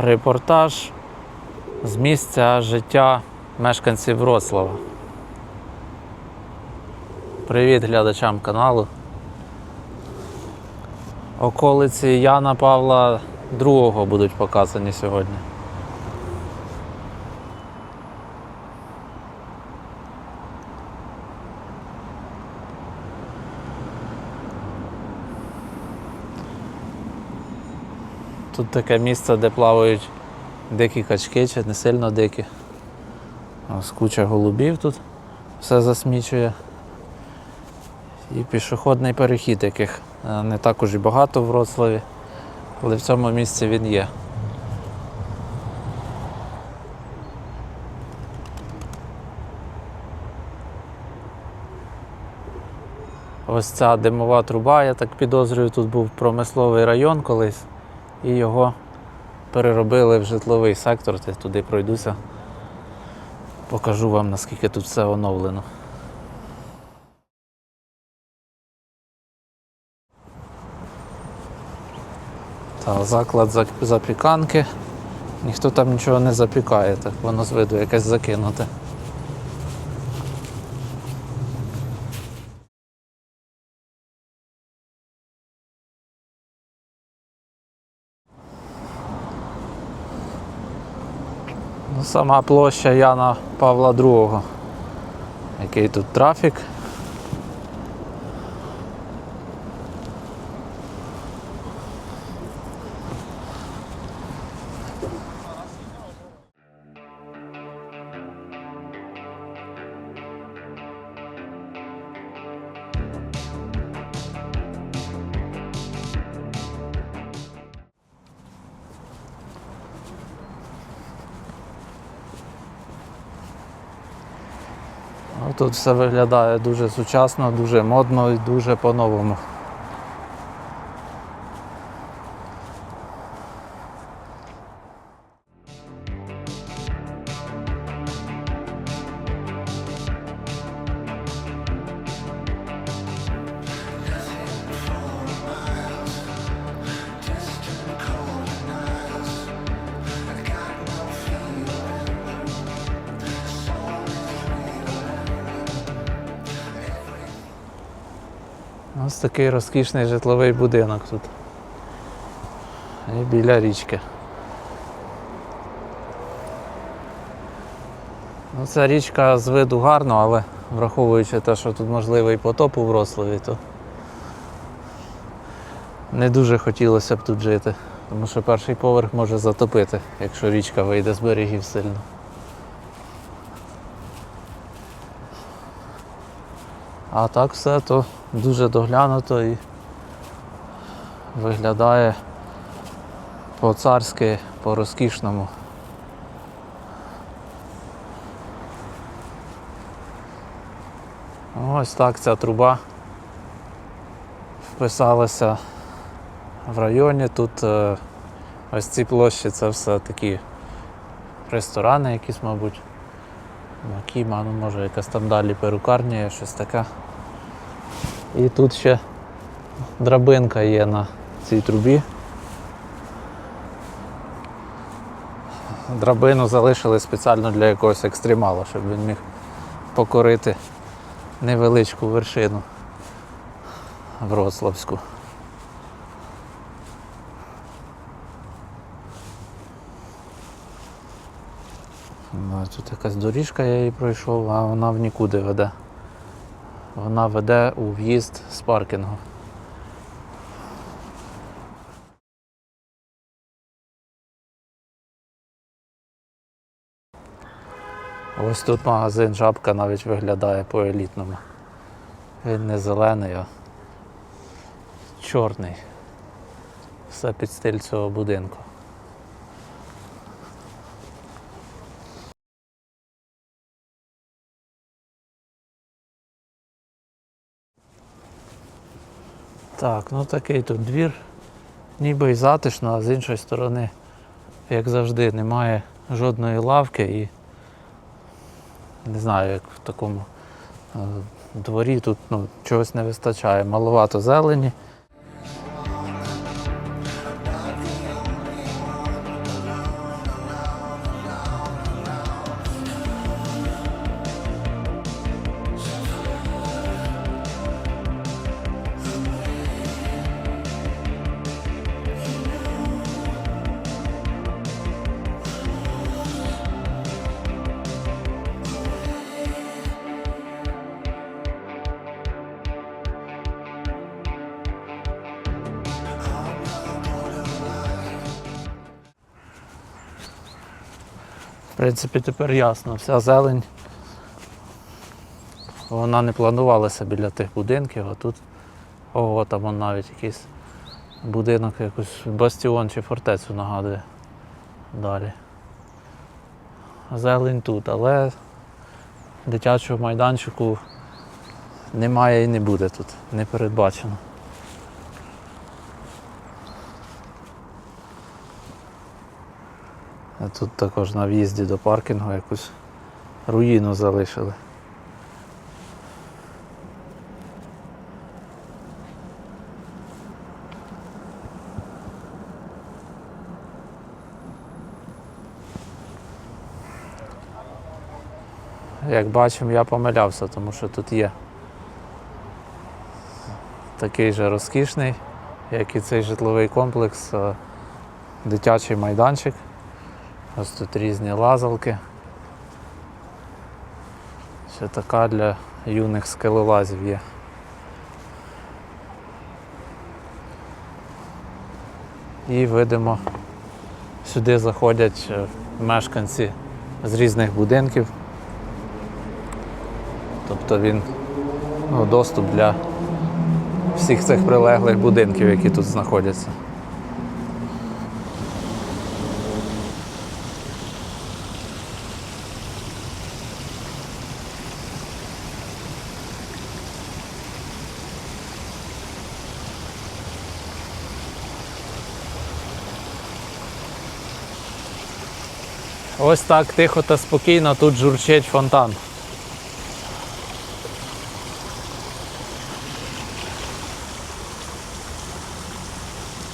Репортаж з місця життя мешканців Вроцлава. Привіт глядачам каналу. Околиці Яна Павла II будуть показані сьогодні. Тут таке місце, де плавають дикі качки, чи не сильно дикі. Ось куча голубів тут все засмічує. І пішохідний перехід, яких е, не також і багато в Вроцлаві, але в цьому місці він є. Ось ця димова труба, я так підозрюю, тут був промисловий район колись, і його переробили в житловий сектор. Я туди пройдуся. Покажу вам, наскільки тут все оновлено. Та, заклад запіканки. Ніхто там нічого не запікає, так воно з виду якесь закинуте. Сама площа Яна Павла II. Який тут трафік. Тут все виглядає дуже сучасно, дуже модно і дуже по-новому. Ось такий розкішний житловий будинок тут. І біля річки. Ну, ця річка з виду гарно, але враховуючи те, що тут можливий потоп у Вроцлаві, то не дуже хотілося б тут жити. Тому що перший поверх може затопити, якщо річка вийде з берегів сильно. А так все то дуже доглянуто і виглядає по-царськи, по-розкішному. Ось так ця труба вписалася в районі. Тут е, ось ці площі це все такі ресторани якісь, мабуть. Макіма, ну може якась там далі перукарня, щось таке. І тут ще драбинка є на цій трубі. Драбину залишили спеціально для якогось екстремала, щоб він міг покорити невеличку вершину Вроцлавську. Ну, Тут якась доріжка, я її пройшов, а вона в нікуди веде. Вона веде у в'їзд з паркінгу. Ось тут магазин жабка навіть виглядає по-елітному. Він не зелений, а чорний. Все під стиль цього будинку. Так, ну такий тут двір. Ніби й затишно, а з іншої сторони, як завжди, немає жодної лавки і не знаю, як в такому е, дворі тут ну, чогось не вистачає. Маловато зелені. Принципі, тепер ясно, вся зелень. Вона не планувалася біля тих будинків, а тут ого, там вон навіть якийсь будинок, якийсь бастіон чи фортецю нагадує далі. Зелень тут, але дитячого майданчику немає і не буде тут, не передбачено. Тут також на в'їзді до паркінгу якусь руїну залишили. Як бачимо, я помилявся, тому що тут є такий же розкішний, як і цей житловий комплекс, е, дитячий майданчик. Ось тут різні лазалки. Ще така для юних скелелазів є. І видимо, сюди заходять е, мешканці з різних будинків. Тобто він ну, доступ для всіх цих прилеглих будинків, які тут знаходяться. Ось так тихо та спокійно тут журчить фонтан.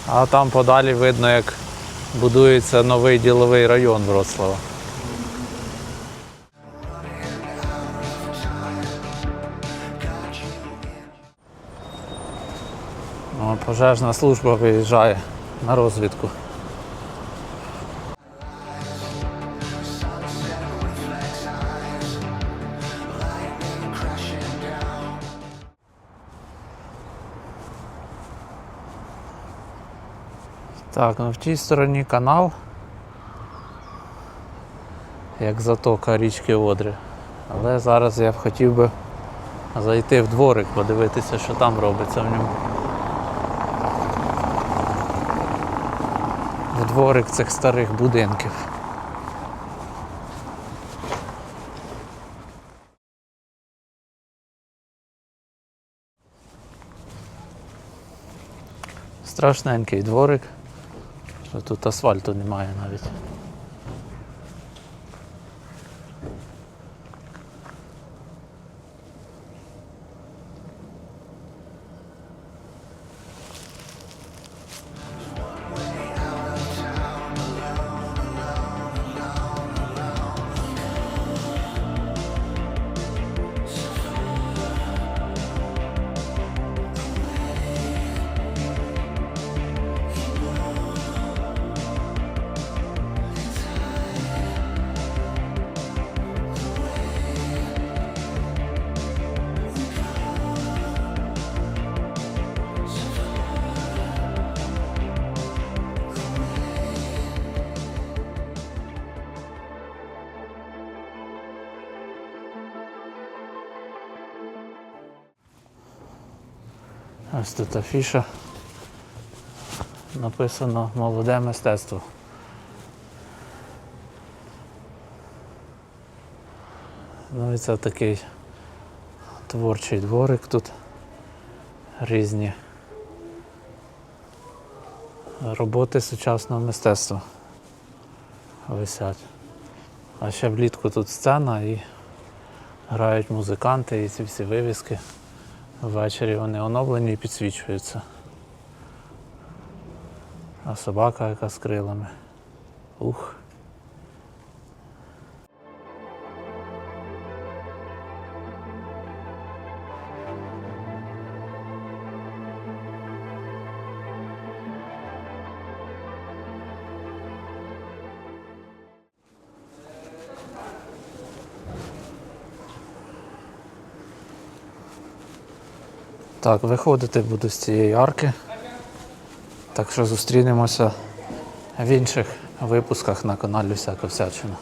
А там подалі видно, як будується новий діловий район Вроцлава. Пожежна служба виїжджає на розвідку. Так, ну в тій стороні канал, як затока річки Одри. Але зараз я б хотів би зайти в дворик, подивитися, що там робиться в ньому. В дворик цих старих будинків. Страшненький дворик. Тут асфальту немає навіть. Ось тут афіша. Написано молоде мистецтво. Ну і це такий творчий дворик тут. Різні роботи сучасного мистецтва висять. А ще влітку тут сцена і грають музиканти і ці всі вивіски. Ввечері вони оновлені і підсвічуються. А собака яка з крилами. Ух. Так, виходити буду з цієї арки. Так що зустрінемося в інших випусках на каналі Всяка Всячина.